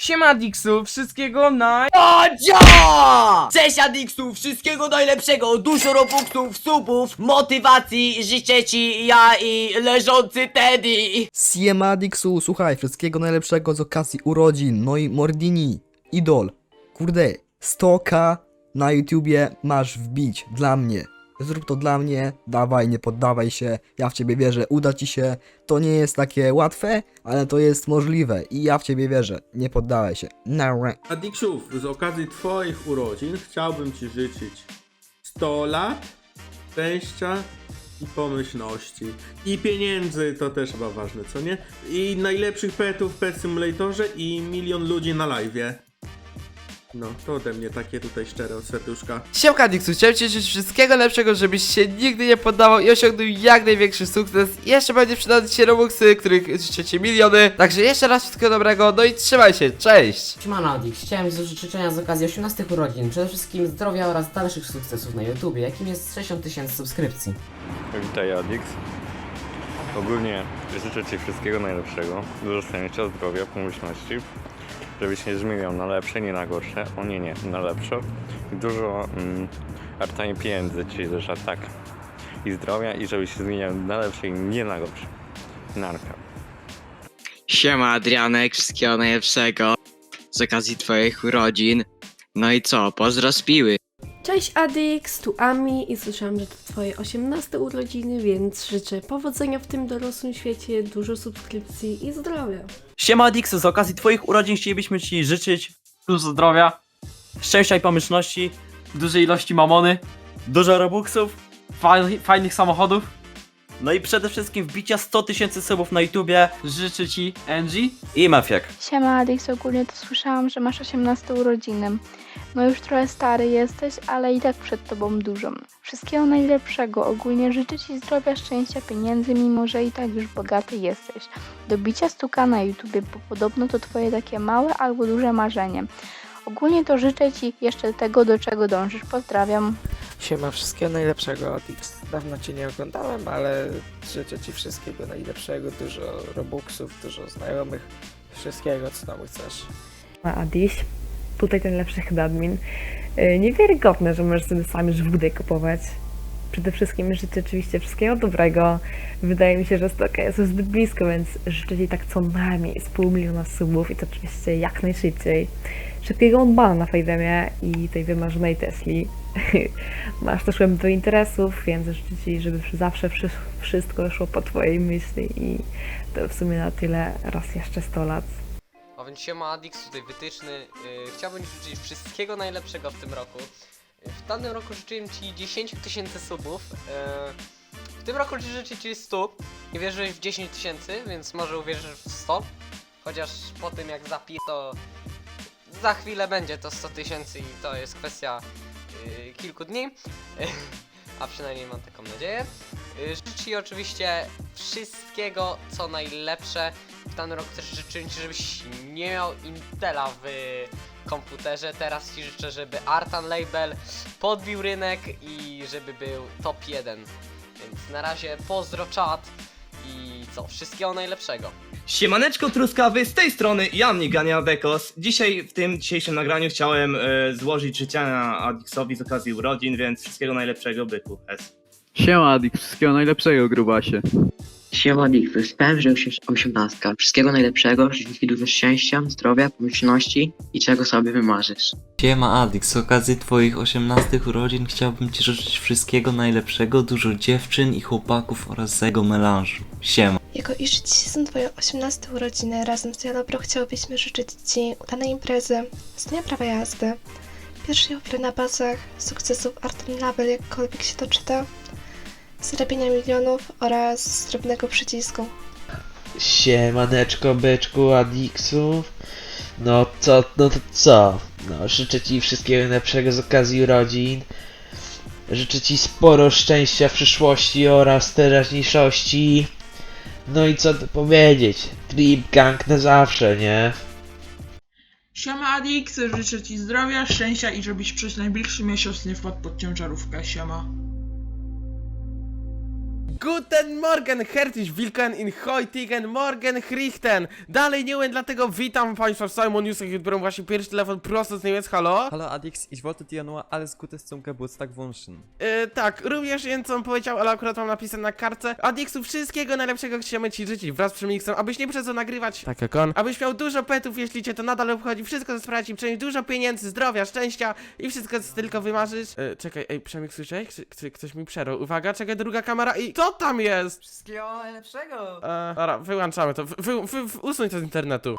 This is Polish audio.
Siema Dixu, wszystkiego naj... Odzio! Cześć Adiksu, wszystkiego najlepszego, dużo robuxów, subów, motywacji, życzę ci ja i leżący Teddy. Siema Dixu, słuchaj, wszystkiego najlepszego z okazji urodzin, no i Mordini, idol. Kurde, 100k na YouTubie masz wbić dla mnie. Zrób to dla mnie, dawaj, nie poddawaj się, ja w ciebie wierzę, uda ci się. To nie jest takie łatwe, ale to jest możliwe i ja w ciebie wierzę, nie poddawaj się. Nara. Adiksiów, z okazji Twoich urodzin chciałbym Ci życzyć 100 lat, szczęścia i pomyślności. I pieniędzy to też chyba ważne, co nie? I najlepszych petów w Pet Simulatorze i milion ludzi na live'ie. No, to ode mnie takie tutaj szczere od serduszka. Siemka Dixu, chciałem Ci życzyć wszystkiego lepszego, żebyś się nigdy nie poddawał i osiągnął jak największy sukces. Jeszcze będzie przydać Ci Robuxy, których życzę Ci miliony. Także jeszcze raz wszystkiego dobrego, no i trzymaj się, cześć! Siemano Adix, chciałem złożyć życzenia z okazji 18 urodzin, przede wszystkim zdrowia oraz dalszych sukcesów na YouTubie, jakim jest 60 tysięcy subskrypcji. Witaj Adix. Ogólnie życzę Ci wszystkiego najlepszego, dużo szczęścia, zdrowia, pomyślności, żebyś nie zmieniał na lepsze, nie na gorsze, o nie, nie, na lepsze. Dużo mm, arta i pieniędzy Ci życzę, tak. I zdrowia i żebyś się zmieniał na lepsze i nie na gorsze. Narka. Siema Adrianek, wszystkiego najlepszego z okazji twoich urodzin. No i co, pozdro z piły. Cześć Adix, tu Ami i słyszałam, że to twoje 18 urodziny, więc życzę powodzenia w tym dorosłym świecie, dużo subskrypcji i zdrowia. Siema Dix, z okazji Twoich urodzin chcielibyśmy Ci życzyć dużo zdrowia, szczęścia i pomyślności, dużej ilości mamony, dużo robuxów, faj, fajnych samochodów, no i przede wszystkim wbicia 100 tysięcy subów na YouTubie. Życzę Ci Angie i Mafiak. Siema Adix, ogólnie to słyszałam, że masz 18 urodziny. No już trochę stary jesteś, ale i tak przed tobą dużo. Wszystkiego najlepszego, ogólnie życzę Ci zdrowia, szczęścia, pieniędzy, mimo że i tak już bogaty jesteś. Do bicia stuka na YouTubie, bo podobno to twoje takie małe albo duże marzenie. Ogólnie to życzę Ci jeszcze tego, do czego dążysz. Pozdrawiam. Siema, wszystkiego najlepszego Adix. Dawno Cię nie oglądałem, ale życzę Ci wszystkiego najlepszego, dużo robuxów, dużo znajomych, wszystkiego co tam chcesz. Adiś, tutaj ten lepszy chyba admin. Yy, Niewiarygodne, że możesz sobie sam już wódę kupować. Przede wszystkim życzę oczywiście wszystkiego dobrego. Wydaje mi się, że stoka jest zbyt blisko, więc życzę Ci tak co najmniej z pół miliona subów i to oczywiście jak najszybciej. Szybkiego odbana na Fajdemie i tej wymarzonej Tesli. Masz też do interesów, więc życzę Ci, żeby zawsze wszy- wszystko szło po Twojej myśli i to w sumie na tyle. Raz jeszcze 100 lat. A więc siema Adix, tutaj wytyczny. Yy, chciałbym Ci życzyć wszystkiego najlepszego w tym roku. W tamtym roku życzyłem Ci 10 tysięcy subów. Yy, w tym roku życzę Ci 100. Nie wierzyłeś w 10 tysięcy, więc może uwierzysz w 100. Chociaż po tym jak zapi to za chwilę będzie to 100 tysięcy i to jest kwestia yy, kilku dni. A przynajmniej mam taką nadzieję. Yy, Życzę Ci oczywiście wszystkiego co najlepsze. W tamtym roku też życzyłem Ci, żebyś nie miał Intela w komputerze. Teraz Ci życzę, żeby Artan Label podbił rynek i żeby był top 1. Więc na razie pozdro czat i co, wszystkiego najlepszego. Siemaneczko truskawy, z tej strony ja mnie Gania Bekos. Dzisiaj w tym dzisiejszym nagraniu chciałem e, złożyć życzenia Adixowi z okazji urodzin, więc wszystkiego najlepszego byku. S. Siema Adix, wszystkiego najlepszego grubasie. Siema Dick, wyspałem, że już jest 18. Wszystkiego najlepszego, życzę Ci dużo szczęścia, zdrowia, pomyślności i czego sobie wymarzysz. Siema Adix, z okazji Twoich 18 urodzin chciałbym Ci życzyć wszystkiego najlepszego, dużo dziewczyn i chłopaków oraz zego melanżu. Siema. Jako iż dziś są Twoje 18 urodziny, razem z Jalobro chciałbyśmy życzyć Ci udanej imprezy, z dnia prawa jazdy, pierwszej ofiary na bazach, sukcesów Art Label, jakkolwiek się to czyta, zarabienia milionów oraz drobnego przycisku. Siemaneczko, byczku, Adixów. No co, no to co? No, życzę Ci wszystkiego najlepszego z okazji urodzin. Życzę Ci sporo szczęścia w przyszłości oraz teraźniejszości. No i co tu powiedzieć? Trip gang na zawsze, nie? Siema Adix, życzę Ci zdrowia, szczęścia i żebyś przez najbliższy miesiąc nie wpadł pod ciężarówkę, siema. Guten Morgen, herzlich willkommen in heutigen Morgen Richten. Dalej nie umiem, dlatego witam Państwa w całym newsach, odbieram właśnie pierwszy telefon prosto z Niemiec, halo? Hallo Adix, ich wollte dir nur alles Gute zum Geburtstag wünschen. E, tak, również wiem on powiedział, ale akurat mam napisane na kartce. Adixu, wszystkiego najlepszego chciamy Ci życzyć wraz z Przemixem, abyś nie przestał nagrywać, tak jak on. Abyś miał dużo petów, jeśli Cię to nadal obchodzi, wszystko co sprawia Ci przynieść dużo pieniędzy, zdrowia, szczęścia i wszystko co tylko wymarzysz. E, czekaj, ej, Przemix, słyszałeś? Ktoś mi przerwał? Uwaga, czekaj, druga kamera i co tam jest? Wszystkiego najlepszego! E, dobra, wyłączamy to, wy, wy, wy, usuń to z internetu.